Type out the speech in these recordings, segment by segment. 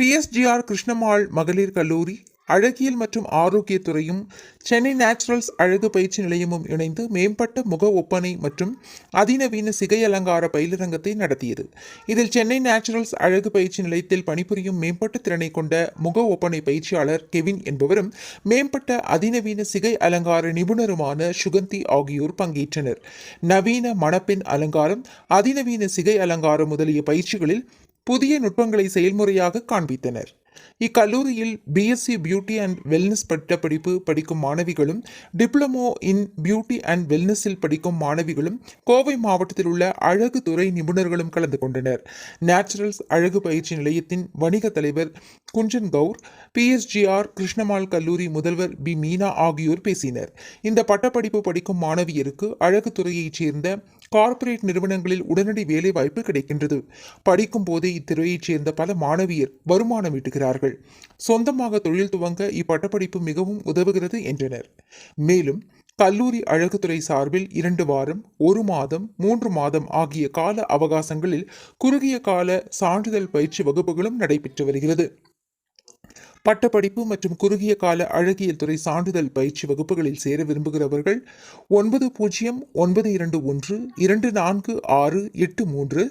PSGR கிருஷ்ணமாள் மகளிர் கல்லூரி அழகியல் மற்றும் ஆரோக்கியத்துறையும் சென்னை நேச்சுரல்ஸ் அழகு பயிற்சி நிலையமும் இணைந்து மேம்பட்ட முக ஒப்பனை மற்றும் அதிநவீன சிகை அலங்கார பயிலரங்கத்தை நடத்தியது. இதில் சென்னை நேச்சுரல்ஸ் அழகு பயிற்சி நிலையத்தில் பணிபுரியும் மேம்பட்ட திறனை கொண்ட முக ஒப்பனை பயிற்சியாளர் கெவின் என்பவரும் மேம்பட்ட அதிநவீன சிகை அலங்கார நிபுணருமான சுகந்தி ஆகியோர் பங்கேற்றனர். நவீன மணப்பெண் அலங்காரம் அதிநவீன சிகை அலங்காரம் முதலிய பயிற்சிகளில் புதிய நுட்பங்களை செயல்முறையாக காண்பித்தனர். இக்கல்லூரியில் பிஎஸ்சி பியூட்டி அண்ட் வெல்னஸ் பட்டப்படிப்பு படிக்கும் மாணவிகளும் டிப்ளமோ இன் பியூட்டி அண்ட் வெல்னஸில் படிக்கும் மாணவிகளும் கோவை மாவட்டத்தில் உள்ள அழகு துறை நிபுணர்களும் கலந்து கொண்டனர். நேச்சுரல்ஸ் அழகு பயிற்சி நிலையத்தின் வணிக தலைவர் குஞ்சன் கவுர் பிஎஸ்ஜிஆர் கிருஷ்ணமால் கல்லூரி முதல்வர் பி மீனா ஆகியோர் பேசினர். இந்த பட்டப்படிப்பு படிக்கும் மாணவியருக்கு அழகு துறையைச் சேர்ந்த கார்ப்பரேட் நிறுவனங்களில் உடனடி வேலை வாய்ப்பு கிடைக்கின்றது. படிக்கும் போதே இத்துறையைச் சேர்ந்த பல மாணவியர் வருமானம் ஈட்டுகிறார்கள். சொந்தமாக தொழில் துவங்க இப்பட்டப்படிப்பு மிகவும் உதவுகிறது என்றனர். மேலும் கல்லூரி அழகுத்துறை சார்பில் இரண்டு வாரம் ஒரு மாதம் மூன்று மாதம் ஆகிய கால அவகாசங்களில் குறுகிய கால சான்றிதழ் பயிற்சி வகுப்புகளும் நடைபெற்று வருகிறது. பட்டப்படிப்பு மற்றும் குறுகிய கால அழகியல் துறை சான்றிதழ் பயிற்சி வகுப்புகளில் சேர விரும்புகிறவர்கள் ஒன்பது பூஜ்ஜியம் ஒன்பது இரண்டு ஒன்று இரண்டு நான்கு ஆறு எட்டு மூன்று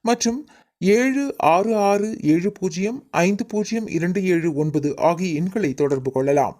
மற்றும் ஏழு ஆறு ஆறு ஏழு பூஜ்ஜியம் ஐந்து பூஜ்ஜியம் இரண்டு ஏழு ஒன்பது ஆகிய எண்களை தொடர்பு கொள்ளலாம்.